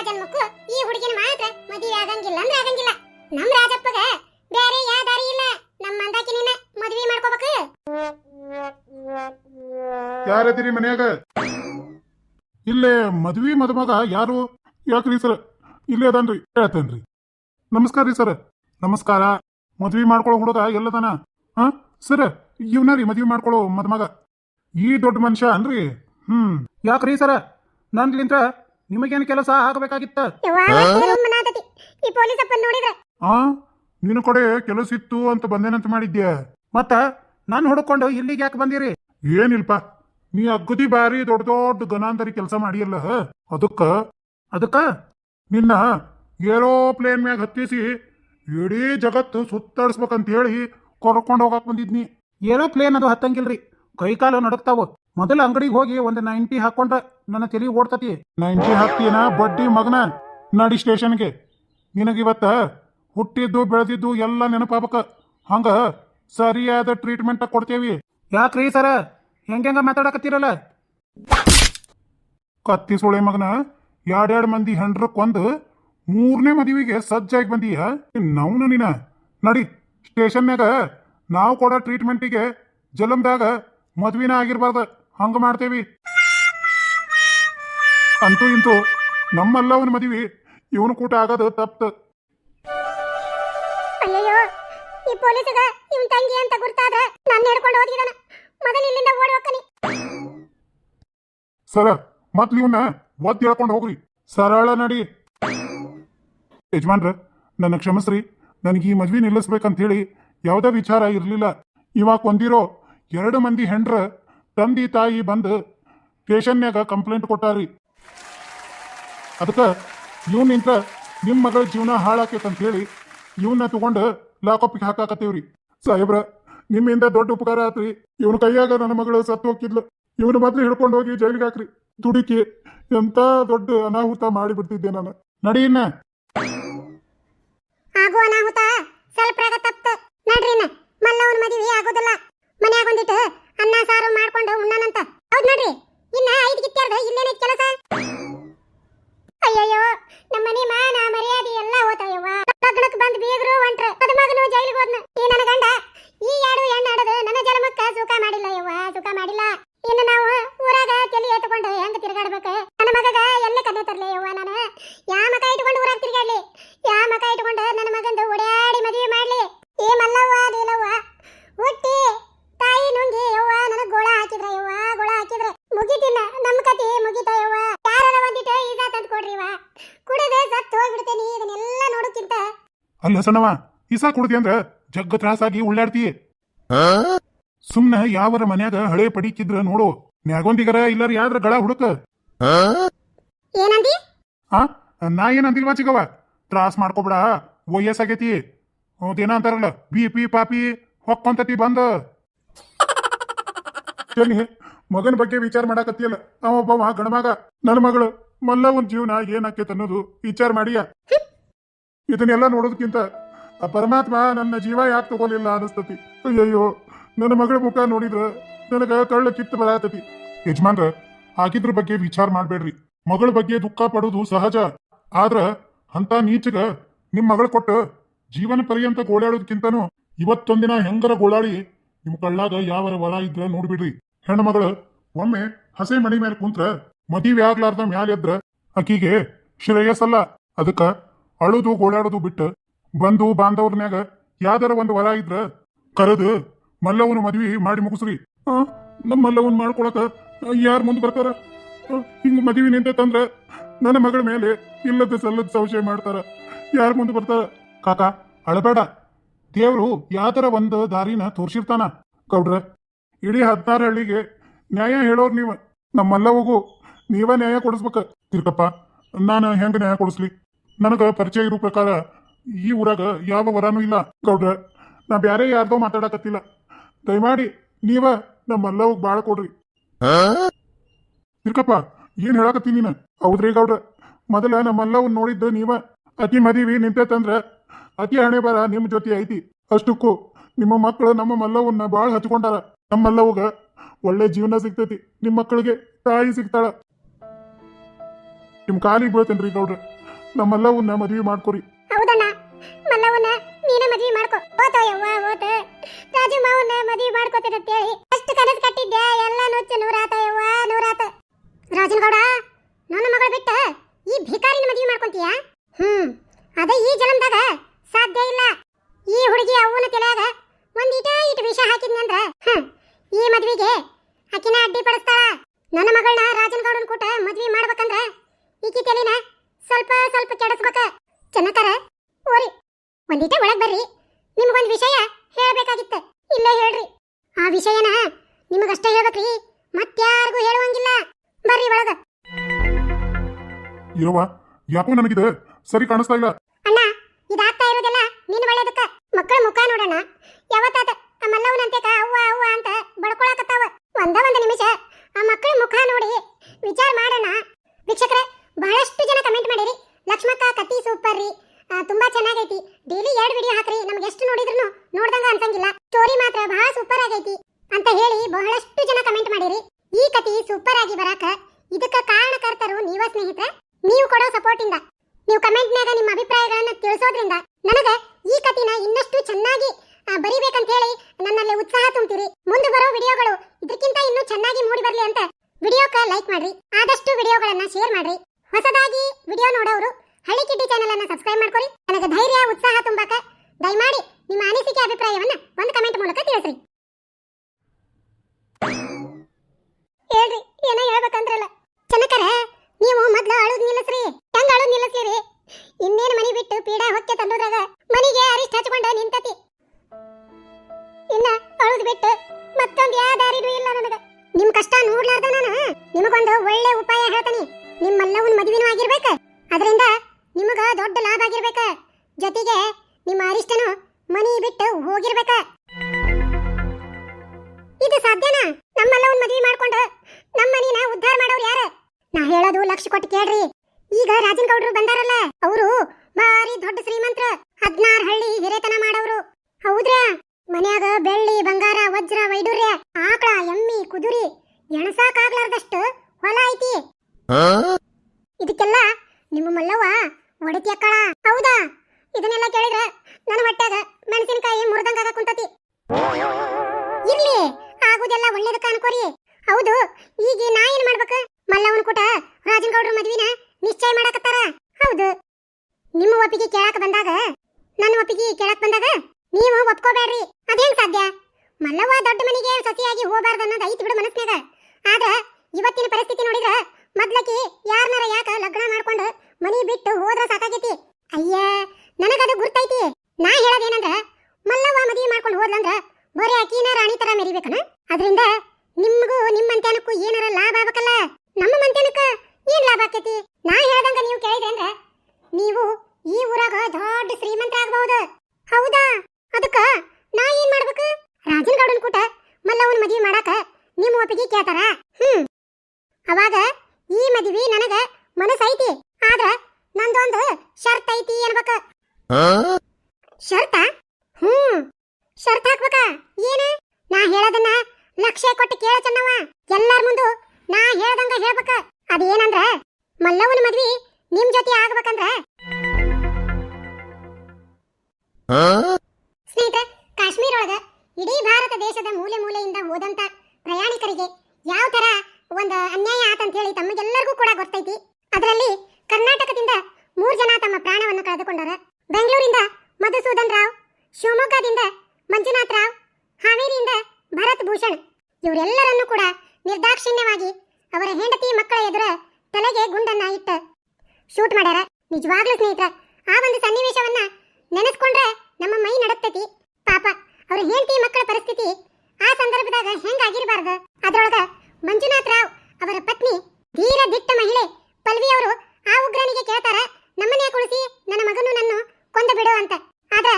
ಯಾ ಜನ್ಮಕ್ಕೂ ಈ ಹುಡುಗಿನ ಮಾತ್ರ ಮದುವೆ ಆಗಂಗಿಲ್ಲ ಅಂದ್ರೆ ಆಗಂಗಿಲ್ಲ. ನಮ್ ರಾಜಪ್ಪಗ ಬೇರೆ ಯಾವ ದಾರಿ ಇಲ್ಲ. ನಮ್ಮ ಮಂದಾಕಿನಿನ ಮದುವೆ ಮಾಡ್ಕೋಬೇಕು. ಯಾರದಿರಿ ಮನ್ಯಾಗ? ಇಲ್ಲೇ ಮದ್ವಿ ಮದುಮಗ ಯಾರು? ಯಾಕ್ರಿ ಸರ್? ಇಲ್ಲೇ ಅದನ್ರಿ. ಹೇಳ್ತೇನ್ರಿ. ನಮಸ್ಕಾರ ರೀ ಸರ್. ನಮಸ್ಕಾರ. ಮದ್ವಿ ಮಾಡ್ಕೊಳ್ಳೋ ಹುಡುಗ ಎಲ್ಲದಾನ? ಹಾ? ಸರ್, ಇವ್ನ ರೀ ಮದ್ವಿ ಮಾಡ್ಕೊಳ್ಳೋ ಮದುಮಗ. ಈ ದೊಡ್ಡ ಮನುಷ್ಯ ಅನ್ರಿ ಹ್ಮ್. ಯಾಕ್ರಿ ಸರ? ನನ್ಲಿಂತ ನಿಮಗೇನು ಕೆಲಸ ಆಗಬೇಕಾಗಿತ್ತ? ಈ ಪೊಲೀಸ್ ಅಪ್ಪನ್ ನೋಡಿದ್ರ. ಆ? ನಿನ್ನ ಕಡೆ ಕೆಲಸ ಇತ್ತು ಅಂತ ಬಂದೇನಂತ ಮಾಡಿದ್ಯ? ಮತ್ತ ನಾನು ಹುಡುಕೊಂಡು ಇಲ್ಲಿಗೆ ಯಾಕೆ ಬಂದಿರಿ? ಏನಿಲ್ಪ. ನೀ ಅಗ್ಗದಿ ಬಾರಿ ದೊಡ್ಡ ದೊಡ್ಡ ಗನಾಂತರಿ ಕೆಲಸ ಮಾಡಿಯಲ್ಲ ಅದಕ್ಕ? ಅದಕ್ಕ? ನಿನ್ನ ಏರೋಪ್ಲೇನ್ ಮ್ಯಾಗ ಹತ್ತಿಸಿ ಇಡೀ ಜಗತ್ತು ಸುತ್ತಾಡಿಸ್ಬೇಕಂತ ಹೇಳಿ ಕರ್ಕೊಂಡು ಹೋಗಕ್ ಬಂದಿದ್ನಿ. ಏರೋಪ್ಲೇನ್ ಅದು ಹತ್ತಂಗಿಲ್ರಿ. ಕೈಕಾಲು ನಡಕ್ತಾವ. ಮೊದಲ ಅಂಗಡಿಗೆ ಹೋಗಿ ಒಂದು ನೈಂಟಿ ಹಾಕೊಂಡ್ರ ನನ್ನ ತಲೆ ಓಡ್ತತಿ. ನೈಂಟಿ ಹಾಕ್ತೀನ ಬಡ್ಡಿ ಮಗನ ನಡಿ ಸ್ಟೇಷನ್ಗೆ. ನಿನಗಿವತ್ತ ಹುಟ್ಟಿದ್ದು ಬೆಳೆದಿದ್ದು ಎಲ್ಲ ನೆನಪಾಗಬೇಕ. ಹಂಗ ಸರಿಯಾದ ಟ್ರೀಟ್ಮೆಂಟ್ ಕೊಡ್ತೇವಿ. ಯಾಕ್ರಿ ಸರ? ಹೆಂಗೆಂಗ ಮಾತಾಡಕತ್ತೀರಲ್ಲ? ಕತ್ತಿ ಸುಳೆ ಮಗನ ಎರಡೆರಡು ಮಂದಿ ಹೆಂಡ್ರ ಕೊಂದು ಮೂರನೇ ಮದುವೆಗೆ ಸಜ್ಜಾಗಿ ಬಂದೀಯ. ನವ್ನ ನೀನ. ನಡಿ ಸ್ಟೇಷನ್ಯಾಗ ನಾವು ಕೊಡೋ ಟ್ರೀಟ್ಮೆಂಟಿಗೆ ಜಲಮ್ದಾಗ ಮದ್ವಿನ ಆಗಿರ್ಬಾರ್ದ. ಹಂಗ ಮಾಡ್ತೇವಿ. ಅಂತೂ ಇಂತೂ ನಮ್ಮಲ್ಲವನ ಮದುವೆ ಇವನು ಕೂಟ ಆಗದ ತಪ್ಪು ಅಯ್ಯಯ್ಯೋ ಈ ಪೊಲೀಸಗ ಇವನ್ ತಂಗಿ ಅಂತ ಗುರ್ತಾದ್ರ ನನ್ನ ಹಿಡ್ಕೊಂಡು ಹೋಗಿದಾನ ಮೊದಲು ಇಲ್ಲಿಂದ ಓಡಿ ಹೋಗ್ತಾನೆ. ಸರ ಮತ್ ಇವನ್ನ ಒದ್ದು ಹೇಳ್ಕೊಂಡು ಹೋಗ್ರಿ. ಸರಳ ನಡಿ. ಯಜಮಾನ್ರ ನನ್ನ ಕ್ಷಮಸ್ರಿ. ನನಗೆ ಈ ಮದ್ವೆ ನಿಲ್ಲಿಸ್ಬೇಕಂತ ಹೇಳಿ ಯಾವುದೇ ವಿಚಾರ ಇರಲಿಲ್ಲ. ಇವಾಗ ಕೊಂದಿರೋ ಎರಡು ಮಂದಿ ಹೆಂಡ್ರ ತಂದಿ ತಾಯಿ ಬಂದು ಸ್ಟೇಷನ್ಯಾಗ ಕಂಪ್ಲೇಂಟ್ ಕೊಟ್ಟಾರಿ. ಅದಕ್ಕೆ ಇವನಿಂದ ನಿಮ್ಮ ಮಗಳ ಜೀವನ ಹಾಳಾಕೈತಂತ ಹೇಳಿ ಇವನ್ನ ತಗೊಂಡು ಲಾಕಪ್ಪಿಗೆ ಹಾಕಾಕತ್ತೀವ್ರಿ. ಸಾಹೇಬ್ರ, ನಿಮ್ಮಿಂದ ದೊಡ್ಡ ಉಪಕಾರ ಆತ್ರಿ. ಇವನ ಕೈಯಾಗ ನನ್ನ ಮಗಳು ಸತ್ತು ಹೋಗಿದ್ಲು ಇವನ ಮೊದ್ಲು ಹಿಡ್ಕೊಂಡು ಹೋಗಿ ಜೈಲಿಗೆ ಹಾಕ್ರಿ. ದುಡುಕಿ ಎಂತ ದೊಡ್ಡ ಅನಾಹುತ ಮಾಡಿಬಿಡ್ತಿದ್ದೆ ನಾನು. ನಡೀನ ಆಗೋ ಅನಾಹುತ. ಸ್ವಲ್ಪ ತಪ್ಪ ನಡ್ರಿನ ಮಲ್ಲವನ್ ಮದುವೆ ಆಗೋದಿಲ್ಲ. ಮನ್ಯಾಗ ಮಾಡ್ಕೊಂಡು ಉಣ್ಣನಂತ ಹೌದ್ ನೋಡ್ರಿ. ಇನ್ನ ಐದು ಗಿತ್ಯಾರ್ದ ಇಲ್ಲೇನೈತ್ ಕೆಲಸ? ಅಯ್ಯಯ್ಯೋ ನಮ್ಮ ಮನೆ ಮಾನ, ಮರ್ಯಾದೆ ಎಲ್ಲ ಹೋತಾಯವ್ವ ಲಗ್ನಕ್ ಬಂದ್ ಬೀಗರು ಹೊಂಟ್ರ ಅದ ಮಗನು ಜೈಲಿಗೆ ಹೋದ್ನ. ಈ ನನ್ನ ಗಂಡ ಈ ಎರಡು ಹೆಣ್ಣು ಆಡದು ನನ್ನ ಜನ್ಮಕ್ಕ ಸುಖ ಮಾಡಿಲ್ಲ ಯವ್ವ ಸುಖ ಮಾಡಿಲ್ಲ ಇನ್ನು ನಾವು ಊರಾಗ ತಲೆ ಎತ್ಕೊಂಡು ಹೆಂಗ್ ತಿರ್ಗಾಡ್ಬೇಕು ನನ್ನ ಮಗಗ ಎಲ್ಲ ಕದೆ ತರ್ಲಿ ಯವ್ವ ನಾನು ಯಾ ಮಕ ಇಟ್ಕೊಂಡು ಊರಾಗ ತಿರ್ಗಾಡ್ಲಿ ಯಾ ಮಕ ಇಟ್ಕೊಂಡು ನನ್ನ ಮಗಂದು ಓಡಾಡಿ ಮದುವೆ ಮಾಡ್ಲಿ ಏ ಮಲ್ಲವ್ವ ನೀಲವ್ವ ಹುಟ್ಟಿ ತಾಯಿ ನುಂಗಿ ಯವ್ವ ನನಗ್ ಗೋಳ ಹಾಕಿದ್ರ ಯವ್ವ ಗೋಳ ಹಾಕಿದ್ರ ಮುಗಿತಿಲ್ಲ ನಮ್ ಕತಿ ಮುಗಿತ ಯವ್ವ ಯಾರ ಒಂದಿಟ್ಟು ಈಗ ತಂದ್ ಕೊಡ್ರಿವ ಕುಡಿದು ಸತ್ತು ಹೋಗ್ಬಿಡ್ತೇನಿ ಇದನ್ನೆಲ್ಲ ನೋಡಕ್ಕಿಂತ ಅಲ್ಲ ಸಣ್ಣವ ಇಸಾ ಕುಡ್ದಿ ಅಂದ್ರ ಜಗ್ಗ ತ್ರಾಸಾಗಿ ಉಳ್ಳಾಡ್ತಿ. ಸುಮ್ನ ಯಾವರ ಮನ್ಯಾಗ ಹಳೆ ಪಡಿಕಿದ್ರ ನೋಡು ನ್ಯಾಗೊಂದಿಗರ ಇಲ್ಲರ ಯಾದ್ರ ಗಳ ಹುಡುಕ. ಏನಂದಿ? ಆ ನಾ ಏನಂದಿಲ್ವಾ ಚಿಗವ ತ್ರಾಸ್ ಮಾಡ್ಕೊಬೇಡ ವಯಸ್ಸಾಗೈತಿ. ಅದೇನ ಅಂತಾರಲ್ಲ ಬಿ ಪಿ ಪಾಪಿ ಹೊಕ್ಕೊಂತತಿ ಬಂದ. ಮಗನ ಬಗ್ಗೆ ವಿಚಾರ ಮಾಡಾಕತ್ತಿಯಲ್ಲ ಅವೊಬ್ಬವ ಗಣಮಗ ನನ್ನ ಮಗಳು ಮಲ್ಲ ಒಂದ್ ಜೀವನ ಏನಾಕೈತೆ ಅನ್ನೋದು ವಿಚಾರ ಮಾಡಿಯ? ಇದನ್ನೆಲ್ಲ ನೋಡೋದಕ್ಕಿಂತ ಆ ಪರಮಾತ್ಮ ನನ್ನ ಜೀವ ಯಾಕೆ ತಗೋಲಿಲ್ಲ ಅನಿಸ್ತತಿ ಅಯ್ಯಯ್ಯೋ, ನನ್ನ ಮಗಳ ಮುಖ ನೋಡಿದ್ರ ನನಗ ಕಳ್ಳ ಕಿತ್ತು ಬರತತಿ. ಯಜಮಾನ್ರ ಆಗಿದ್ರ ಬಗ್ಗೆ ವಿಚಾರ ಮಾಡಬೇಡ್ರಿ. ಮಗಳ ಬಗ್ಗೆ ದುಃಖ ಪಡೋದು ಸಹಜ. ಆದ್ರ ಅಂತ ನೀಚಗ ನಿಮ್ ಮಗಳ ಕೊಟ್ಟು ಜೀವನ ಪರ್ಯಂತ ಗೋಳಾಡೋದಕ್ಕಿಂತನೂ ಇವತ್ತೊಂದಿನ ಹೆಂಗರ ಗೋಳಾಡಿ ನಿಮ್ ಕಳ್ಳಾಗ ಯಾವರ ವರ ಇದ್ರ ನೋಡ್ಬಿಡ್ರಿ. ಹೆಣ್ಣು ಮಗಳು ಒಮ್ಮೆ ಹಸೆ ಮಣಿ ಮೇಲೆ ಕುಂತ್ರ ಮದುವೆ ಆಗ್ಲಾರ್ದ ಮ್ಯಾಲೆದ್ರ ಆಕಿಗೆ ಶ್ರೇಯಸ್ಸಲ್ಲ. ಅದಕ್ಕ ಅಳುದು ಗೋಳಾಡೋದು ಬಿಟ್ಟು ಬಂದು ಬಾಂಧವ್ರನ್ಯಾಗ ಯಾವ್ದಾರ ಒಂದು ವರ ಇದ್ರ ಕರೆದು ಮಲ್ಲವನ ಮದ್ವಿ ಮಾಡಿ ಮುಗಿಸ್ರಿ. ನಮ್ಮ ಮಲ್ಲವನ್ ಮಾಡ್ಕೊಳಕ ಯಾರು ಮುಂದೆ ಬರ್ತಾರ? ಹಿಂಗ ಮದ್ವಿ ನಿಂತಂದ್ರ ನನ್ನ ಮಗಳ ಮೇಲೆ ಇಲ್ಲದ ಸಲ್ಲದ ಸಂಶಯ ಮಾಡ್ತಾರ. ಯಾರು ಮುಂದೆ ಬರ್ತಾರ? ಕಾಕ, ಅಳಬೇಡ. ದೇವ್ರು ಯಾವ್ದಾರ ಒಂದು ದಾರಿನ ತೋರ್ಸಿರ್ತಾನ. ಗೌಡ್ರ, ಇಡೀ ಹದಿನಾರು ಹಳ್ಳಿಗೆ ನ್ಯಾಯ ಹೇಳೋರು ನೀವು. ನಮ್ಮಲ್ಲವಗೂ ನೀವ ನ್ಯಾಯ ಕೊಡಿಸ್ಬೇಕ. ತಿರ್ಕಪ್ಪ, ನಾನು ಹೆಂಗ ನ್ಯಾಯ ಕೊಡಿಸ್ಲಿ? ನನಗ ಪರಿಚಯ ಇರೋ ಪ್ರಕಾರ ಈ ಊರಾಗ ಯಾವ ವರಾನೂ ಇಲ್ಲ ಗೌಡ್ರ. ನಾ ಬ್ಯಾರೆ ಯಾರ್ದೋ ಮಾತಾಡಕತ್ತಿಲ್ಲ. ದಯಮಾಡಿ ನೀವ ನಮ್ಮಲ್ಲವಗ್ ಬಾಳ ಕೊಡ್ರಿ. ಇರ್ಕಪ್ಪ ಏನ್ ಹೇಳಕತ್ತಿ ನೀನು? ಹೌದ್ರಿ ಗೌಡ್ರ. ಮೊದಲ ನಮ್ಮಲ್ಲವನ್ ನೋಡಿದ್ದು ನೀವ ಅತಿ ಮದಿವಿ ನಿಂತಂದ್ರ ಅತಿ ಹಣೆ ಬರ ನಿಮ್ ಜೊತೆ ಐತಿ. ಅಷ್ಟಕ್ಕೂ ನಿಮ್ಮ ಮಕ್ಕಳು ನಮ್ಮ ಮಲ್ಲವನ್ನ ಬಾಳ ಹಚ್ಕೊಂಡಾರ. ನಮ್ಮ ಮಲ್ಲವಗ ಒಳ್ಳೆ ಜೀವನ ಸಿಗ್ತೈತಿ. ನಿಮ್ಮ ಮಕ್ಕಳಿಗೆ ತಾಯಿ ಸಿಗ್ತಾಳ. ನಿಮ್ ಕಾಲಿಗೆ ಬೀಳ್ತೇನ್ರಿ ಗೌಡ್ರ. ನಮ್ಮೆಲ್ಲವನ್ನ ಮದುವೆ ಮಾಡ್ಕೊರಿ. ಹೌದಣ್ಣ. ಮಲ್ಲವನ್ನ ನೀನ ಮದ್ವಿ ಮಾಡ್ಕೋ. ಓತೋ ಯವ್ವ ಓತ ರಾಜು ಮಾವನ್ನ ಮದ್ವಿ ಮಾಡ್ಕೋತೀನಿ ಅಂತೇಳಿ ಅಷ್ಟು ಕನಸು ಕಟ್ಟಿದ್ದೆ ಎಲ್ಲ ನುಚ್ಚು ನೂರಾತ ಯವ್ವ ನೂರಾತ. ರಾಜನಗೌಡ, ನನ್ನ ಮಗಳ ಬಿಟ್ಟ ಈ ಭಿಕಾರಿನ ಮದ್ವಿ ಮಾಡ್ಕೊಂತೀಯ? ಹ್ಮ್, ಅದೇ ಈ ಜನ್ಮದಾಗ ಸಾಧ್ಯ ಇಲ್ಲ. ಈ ಹುಡುಗಿ ಅವನ ತಲೆಯಾಗ ಒಂದ್ ಇಟ ಇಟ್ ವಿಷ ಹಾಕಿದ್ನಂದ್ರ ಹ್ಮ್, ಈ ಮದ್ವಿಗೆ ಆಕಿನ ಅಡ್ಡಿ ಪಡಿಸ್ತಾಳ. ನನ್ನ ಮಗಳನ್ನ ರಾಜನಗೌಡನ ಕೂಟ ಮದ್ವಿ ಮಾಡ್ಬೇಕಂದ್ರ ಈಕಿ ತಲೆನ ಸ್ವಲ್ಪ ಸ್ವಲ್ಪ ಕೆಡಿಸ್ಬೇಕ. ಚೆನ್ನಕರ ಓರಿ ಒಂದಿಟ ಒಳಗ ಬರ್ರಿ. ನಿಮ್ಗೊಂದ್ ವಿಷಯ ಹೇಳಬೇಕಾಗಿತ್ತು. ಇಲ್ಲೇ ಹೇಳ್ರಿ. ಆ ವಿಷಯನ ನಿಮಗಷ್ಟೇ ಹೇಳ್ಬೇಕ್ರಿ. ಮತ್ಯಾರಿಗೂ ಹೇಳುವಂಗಿಲ್ಲ. ಬರ್ರಿ ಒಳಗ. ಇರುವ ಯಾಕೋ ನನಗಿದೆ ಸರಿ ಕಾಣಿಸ್ತಾ ಇಲ್ಲ. ಅಣ್ಣ ಇದಾಗ್ತಾ ಇರೋದೆಲ್ಲ ನಿನ್ ಒಳ್ಳೇದಕ್ಕ. ಮಕ್ಕಳ ಮುಖ ನೋಡೋಣ ಯಾವತ್ತಾತ ಆ ಮಲ್ಲವನಂತೆಕ ಅವ್ವ ಅವ್ವ ಅಂತ ಬಡ್ಕೊಳಕತ್ತಾವ. ಒಂದ ಒಂದ ನಿಮಿಷ ಆ ಮಕ್ಕಳ ಮುಖ ನೋಡಿ ವಿಚಾರ ಮಾಡೋಣ ವೀಕ್ಷಕರೇ ಬಹಳಷ್ಟು ಜನ ಕಮೆಂಟ್ ಮಾಡಿರಿ ಲಕ್ಷ್ಮಕ್ಕ ಕತ್ತಿ ಸೂಪರ್ ರೀ ಆ, ತುಂಬಾ ಚೆನ್ನಾಗೈತಿ. ಡೈಲಿ ಎರಡು ವಿಡಿಯೋ ಹಾಕ್ರಿ, ನಮ್ಗೆ ಎಷ್ಟು ನೋಡಿದ್ರು ನೋಡ್ದಂಗ ಅನ್ಸಂಗಿಲ್ಲ. ಸ್ಟೋರಿ ಮಾತ್ರ ಬಹಳ ಸೂಪರ್ ಆಗೈತಿ ಅಂತ ಹೇಳಿ ಬಹಳಷ್ಟು ಜನ ಕಮೆಂಟ್ ಮಾಡಿರಿ. ಈ ಕತಿ ಸೂಪರ್ ಆಗಿ ಬರಾಕ ಇದಕ್ಕ ಕಾರಣಕರ್ತರು ನೀವ ಸ್ನೇಹಿತರೆ, ನೀವು ಕೊಡೋ ಸಪೋರ್ಟ್ ಇಂದ. ನೀವು ಕಮೆಂಟ್ನಾಗ ನಿಮ್ಮ ಅಭಿಪ್ರಾಯಗಳನ್ನ ತಿಳಿಸೋದ್ರಿಂದ ನನಗೆ ಈ ಕತಿನ ಇನ್ನಷ್ಟು ಚೆನ್ನಾಗಿ ಬರಿಬೇಕಂತ ಹೇಳಿ ನನ್ನಲ್ಲಿ ಉತ್ಸಾಹ ತುಂಬ್ತೀರಿ. ಮುಂದೆ ಬರೋ ವಿಡಿಯೋಗಳು ಇದಕ್ಕಿಂತ ಇನ್ನೂ ಚೆನ್ನಾಗಿ ಮೂಡಿ ಬರಲಿ ಅಂತ ವಿಡಿಯೋಕ್ಕೆ ಲೈಕ್ ಮಾಡ್ರಿ. ಆದಷ್ಟು ವಿಡಿಯೋಗಳನ್ನ ಶೇರ್ ಮಾಡ್ರಿ. ಹೊಸದಾಗಿ ವಿಡಿಯೋ ನೋಡೋರು ಹಳ್ಳಿ ಕಿಡ್ಡಿ ಚಾನೆಲ್ ಅನ್ನು ಸಬ್ಸ್ಕ್ರೈಬ್ ಮಾಡ್ಕೊರಿ. ನನಗೆ ಧೈರ್ಯ, ಉತ್ಸಾಹ ತುಂಬಾಕ ದಯಮಾಡಿ ನಿಮ್ಮ ಅನಿಸಿಕೆ, ಅಭಿಪ್ರಾಯವನ್ನ ಒಂದು ಕಮೆಂಟ್ ಮೂಲಕ ತಿಳಿಸ್ರಿ. ಹೇಳ್ರಿ, ಏನೋ ಹೇಳ್ಬೇಕಂದ್ರಲ್ಲ. ಇದಕ್ಕೆಲ್ಲ ನಿಮ್ಮ ಮಲ್ಲವ್ವ ಒಡತಿ ಅಕ್ಕಳ. ಹೌದಾ? ಇದನ್ನೆಲ್ಲ ಕೇಳಿದ್ರೆ ನನ್ನ ಹೊಟ್ಟೆಗ ಮೆಣಸಿನಕಾಯಿ ಮುರಿದಂಗ ಕುಂತತಿ. ಇರ್ಲಿ, ಆಗುದೆಲ್ಲ ಒಳ್ಳೇದಕ್ಕ ಅನ್ಕೋರಿ. ಹೌದು, ಈಗ ನಾ ಏನ್ ಮಾಡ್ಬೇಕು? ಮಲ್ಲವನ್ ಕೂಟ ರಾಜನ್ ಗೌಡ್ರ ಮದ್ವಿನ ನಿಶ್ಚಯ ಮಾಡಕತ್ತಾರ. ಹೌದು. ನಿಮ್ಮ ಒಪ್ಪಿಗೆ ಕೇಳಾಕ ಬಂದಾಗ, ನನ್ನ ಒಪ್ಪಿಗೆ ಕೇಳಾಕ ಬಂದಾಗ ನೀವು ಒಪ್ಕೋಬೇಡ್ರಿ. ಅದೇನ್ ಸಾಧ್ಯ? ಮಲ್ಲವ್ವ ದೊಡ್ಡ ಮನೆಗೆ ಸಸಿಯಾಗಿ ಹೋಗಬಾರ್ದು ಅನ್ನೋದು ಐತಿ ಬಿಡು ಮನಸ್ನಾಗ ಆದ್ರೆ ಇವತ್ತಿನ ಪರಿಸ್ಥಿತಿ ನೋಡಿದ್ರ ಮೊದ್ಲಕಿ ಯಾರನಾರ ಯಾಕ ಲಗ್ನ ಮಾಡ್ಕೊಂಡು ಮನಿ ಬಿಟ್ಟು ಹೋದ್ರ ಸಾಕಾಗೈತಿ? ಅಯ್ಯ, ನನಗದು ಗುರ್ತೈತಿ. ನಾ ಹೇಳೋದೇನಂದ್ರ, ಮಲ್ಲವ್ವ ಮದುವೆ ಮಾಡ್ಕೊಂಡು ಹೋದ್ಲಂದ್ರ ಬರೀ ಅಕಿನ ರಾಣಿ ತರ ಮೆರಿಬೇಕನ? ಅದರಿಂದ ನಿಮ್ಗೂ ನಿಮ್ಮಂತ್ಯಾನಕ್ಕೂ ಏನಾರ ಲಾಭ ಆಗ್ಬೇಕಲ್ಲ ನಮ್ಮ ಮಂತ್ಯಾನಕ್ಕ ಏನ್ ಲಾಭ ಆಕೈತಿ ನಾ ಹೇಳ್ದಂಗ ನೀವು ಕೇಳಿದ್ರೆ ಅಂದ್ರ ನೀವು ಈ ಊರಾಗ ದೊಡ್ಡ ಶ್ರೀಮಂತ ಆಗಬಹುದು ಹೌದಾ ಅದಕ್ಕ ನಾ ಏನ್ ಮಾಡ್ಬೇಕು ರಾಜನ್ ಗೌಡನ್ ಕೂಟ ಮಲ್ಲವನ್ ಮದ್ವಿ ಮಾಡಾಕ ನಿಮ್ಮ ಒಪ್ಪಿಗೆ ಕೇಳ್ತಾರ ಹ್ಮ್ ಅವಾಗ ಈ ಮದ್ವಿ ನನಗ ಮನಸ್ಸೈತಿ ಆದ್ರ ನಂದೊಂದು ಶರ್ತ್ ಐತಿ ಅನ್ಬೇಕ ಶರ್ತ ಹ್ಮ್. ಶರ್ತ್ ಹಾಕ್ಬೇಕ? ಏನ? ನಾ ಹೇಳೋದನ್ನ ಲಕ್ಷ ಕೊಟ್ಟು ಕೇಳ ಚೆನ್ನವ ಎಲ್ಲಾರ ಮುಂದು ನಾ ಹೇಳ್ದಂಗ ಹೇಳ್ಬೇಕ. ಅದೇನಂದ್ರ ಮಲ್ಲವನ ಮದ್ವಿ ನಿಮ್ ಜೊತೆ ಆಗ್ಬೇಕಂದ್ರ. ಸ್ನೇಹಿತರೆ ಕಾಶ್ಮೀರ ಒಳಗ ಇಡೀ ಭಾರತ ದೇಶದ ಮೂಲೆ ಮೂಲೆಯಿಂದ ಹೋದಂತ ಪ್ರಯಾಣಿಕರಿಗೆ ಯಾವ ತರ ಒಂದು ಅನ್ಯಾಯ ಆತಂತ ಹೇಳಿ ತಮಗೆಲ್ಲರಿಗೂ ಕೂಡ ಗೊತ್ತೈತಿ. ಅದರಲ್ಲಿ ಕರ್ನಾಟಕದಿಂದ ಮೂರ್ ಜನ ತಮ್ಮ ಪ್ರಾಣವನ್ನು ಕಳೆದುಕೊಂಡಾರ ಬೆಂಗಳೂರಿಂದ ಮಧುಸೂದನ್ ರಾವ್ ಶಿವಮೊಗ್ಗದಿಂದ ಮಂಜುನಾಥ್ ರಾವ್, ಹಾವೇರಿಯಿಂದ ಭರತ್ ಭೂಷಣ್ ಇವರೆಲ್ಲರನ್ನೂ ಕೂಡ ನಿರ್ದಾಕ್ಷಿಣ್ಯವಾಗಿ ಅವರ ಹೆಂಡತಿ ಮಕ್ಕಳ ಎದುರ ತಲೆಗೆ ಗುಂಡನ್ನ ಇಟ್ಟ ಶೂಟ್ ಮಾಡ್ಯಾರ. ನಿಜವಾಗ್ಲೂ ಸ್ನೇಹಿತರ, ಆ ಒಂದು ಸನ್ನಿವೇಶವನ್ನ ನೆನೆಸ್ಕೊಂಡ್ರೆ ನಮ್ಮ ಮೈ ನಡಕ್ತೈತಿ ಪಾಪ ಅವ್ರ ಹೆಂಡತಿ ಮಕ್ಕಳ ಪರಿಸ್ಥಿತಿ ಆ ಸಂದರ್ಭದಾಗ ಹೆಂಗಾಗಿರ್ಬಾರ್ದು ಅದ್ರೊಳಗ ಮಂಜುನಾಥ್ ರಾವ್ ಅವರ ಪತ್ನಿ ಧೀರ ದಿಟ್ಟ ಮಹಿಳೆ ಪಲ್ವಿ ಅವರು ಆ ಉಗ್ರನಿಗೆ ಕೇಳ್ತಾರ ನಮ್ಮನೆ ಕುಳಿಸಿ ನನ್ನ ಮಗನು ನನ್ನ ಕೊಂದು ಬಿಡು ಅಂತ ಆದ್ರ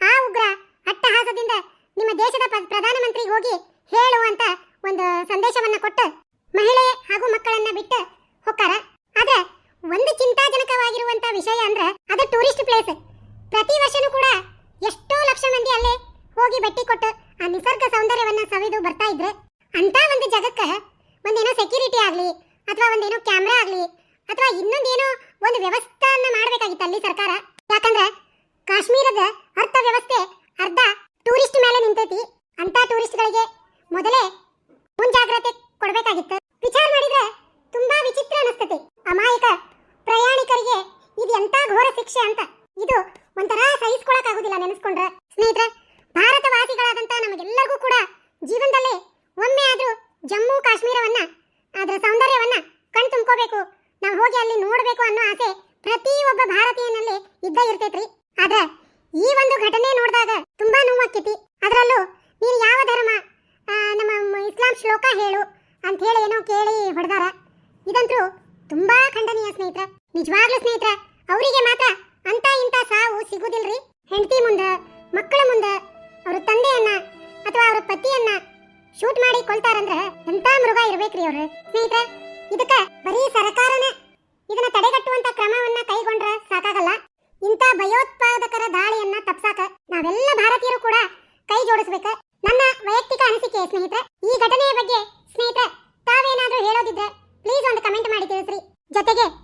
ಆ ಉಗ್ರ ಅಟ್ಟಹಾಸದಿಂದ ನಿಮ್ಮ ದೇಶದ ಪ್ರ- ಪ್ರಧಾನಮಂತ್ರಿಗೆ ಹೋಗಿ ಹೇಳು ಅಂತ ಒಂದು ಸಂದೇಶವನ್ನ ಕೊಟ್ಟು ಮಹಿಳೆ ಹಾಗೂ ಮಕ್ಕಳನ್ನ ಬಿಟ್ಟು ಹೊಕ್ಕಾರ ಆದ್ರೆ ಒಂದು ಚಿಂತಾಜನಕವಾಗಿರುವಂತ ವಿಷಯ ಅಂದ್ರೆ ಅದು ಟೂರಿಸ್ಟ್ ಪ್ಲೇಸ್ ಪ್ರತಿ ವರ್ಷನೂ ಕೂಡ ಎಷ್ಟೋ ಲಕ್ಷ ಮಂದಿ ಅಲ್ಲೇ ಹೋಗಿ ಬಟ್ಟಿ ಕೊಟ್ಟು ಆ ನಿಸರ್ಗ ಸೌಂದರ್ಯವನ್ನ ಸವಿದು ಬರ್ತಾ ಇದ್ರೆ ಅಂತ ಒಂದು ಜಗಕ್ಕೆ ಒಂದೇನೋ ಸೆಕ್ಯೂರಿಟಿ ಆಗ್ಲಿ ಅಥವಾ ಒಂದೇನೋ ಕ್ಯಾಮ್ರಾ ಆಗ್ಲಿ ಅಥವಾ ಇನ್ನೊಂದೇನೋ ಒಂದು ವ್ಯವಸ್ಥೆಯನ್ನ ಮಾಡಬೇಕಾಗಿತ್ತು ಅಲ್ಲಿ ಸರ್ಕಾರ. ಯಾಕಂದ್ರೆ ಕಾಶ್ಮೀರದ ಅರ್ಥ ವ್ಯವಸ್ಥೆ ಅರ್ಧ ಟೂರಿಸ್ಟ್ ಮೇಲೆ ನಿಂತೈತಿ. ಅಂತ ಟೂರಿಸ್ಟ್ಗಳಿಗೆ ಮೊದಲೇ ಮುಂಜಾಗ್ರತೆ ಕೊಡಬೇಕಾಗಿತ್ತು. ವಿಚಾರ ಮಾಡಿದ್ರೆ ತುಂಬಾ ವಿಚಿತ್ರ ಅನಿಸ್ತತಿ. ಅಮಾಯಕ ಪ್ರಯಾಣಿಕರಿಗೆ ಇದು ಎಂತ ಘೋರ ಶಿಕ್ಷೆ ಅಂತ? ಇದು ಒಂಥರ ಸಹಿಸ್ಕೊಳಕ್ ಆಗುದಿಲ್ಲ ನೆನೆಸ್ಕೊಂಡ್ರೆ. ಸ್ನೇಹಿತರೆ, ಭಾರತವಾಸಿಗಳಾದಂತ ನಮಗೆಲ್ಲರಿಗೂ ಕೂಡ ಜೀವನದಲ್ಲಿ ಒಮ್ಮೆ ಆದ್ರೂ ಜಮ್ಮು, ಕಾಶ್ಮೀರವನ್ನ, ಅದರ ಸೌಂದರ್ಯವನ್ನ ಕಣ್ ತುಂಬ್ಕೋಬೇಕು. ನಾವು ಹೋಗಿ ಅಲ್ಲಿ ನೋಡಬೇಕು ಅನ್ನೋ ಆಸೆ ಪ್ರತಿ ಒಬ್ಬ ಭಾರತೀಯನಲ್ಲಿ ಇದ್ದ ಇರ್ತೈತ್ರಿ. ಆದ್ರೆ ಈ ಒಂದು ಘಟನೆ ನೋಡಿದಾಗ ತುಂಬಾ ನೋವಾಕ್ಕೈತಿ. ಅದರಲ್ಲೂ ನೀನು ಯಾವ ಧರ್ಮ ನಮ್ಮ ಇಸ್ಲಾಂ ಶ್ಲೋಕ ಹೇಳು ಅಂತ ಹೇಳಿ ಏನೋ ಕೇಳಿ ಹೊಡೆದಾರ. ಇದಂತೂ ತುಂಬಾ ಖಂಡನೀಯ ಸ್ನೇಹಿತರೆ. ನಿಜವಾಗ್ಲೂ ಸ್ನೇಹಿತರ ಅವರಿಗೆ ಮಾತ್ರ ಅಂತ ಇಂತ ಸಾವು ಸಿಗುದಿಲ್ರಿ? ಹೆಂಡತಿ ಮುಂದ, ಮಕ್ಕಳ ಮುಂದ, ಅವ್ರ ತಂದೆಯನ್ನ ಅಥವಾ ಅವ್ರ ಪತಿಯನ್ನ ಶೂಟ್ ಮಾಡಿ ಕೊಲ್ತಾರಂದ್ರ ಎಂತ ಮೃಗ ಇರ್ಬೇಕ್ರಿ ಅವ್ರು, ಸ್ನೇಹಿತರೆ? ಇದಕ್ಕ ಬರೀ ಸರ್ಕಾರನೇ. ಇದನ್ನ ತಡೆಗಟ್ಟುವಂತ ಕ್ರಮವನ್ನ ಕೈಗೊಂಡ್ರ ಸಾಕಾಗಲ್ಲ. ಇಂಥ ಭಯೋತ್ಪಾದಕರ ದಾಳಿಯನ್ನ ತಪ್ಸಾಕ ನಾವೆಲ್ಲ ಭಾರತೀಯರು ಕೂಡ ಕೈ ಜೋಡಿಸ್ಬೇಕ. ನನ್ನ ವೈಯಕ್ತಿಕ ಅನಿಸಿಕೆ, ಸ್ನೇಹಿತರೆ. ಈ ಘಟನೆಯ ಬಗ್ಗೆ, ಸ್ನೇಹಿತರೆ, ತಾವೇನಾದ್ರೂ ಹೇಳೋದಿದ್ರೆ ಪ್ಲೀಸ್ ಒಂದು ಕಮೆಂಟ್ ಮಾಡಿ ತಿಳಿಸ್ರಿ. ಜೊತೆಗೆ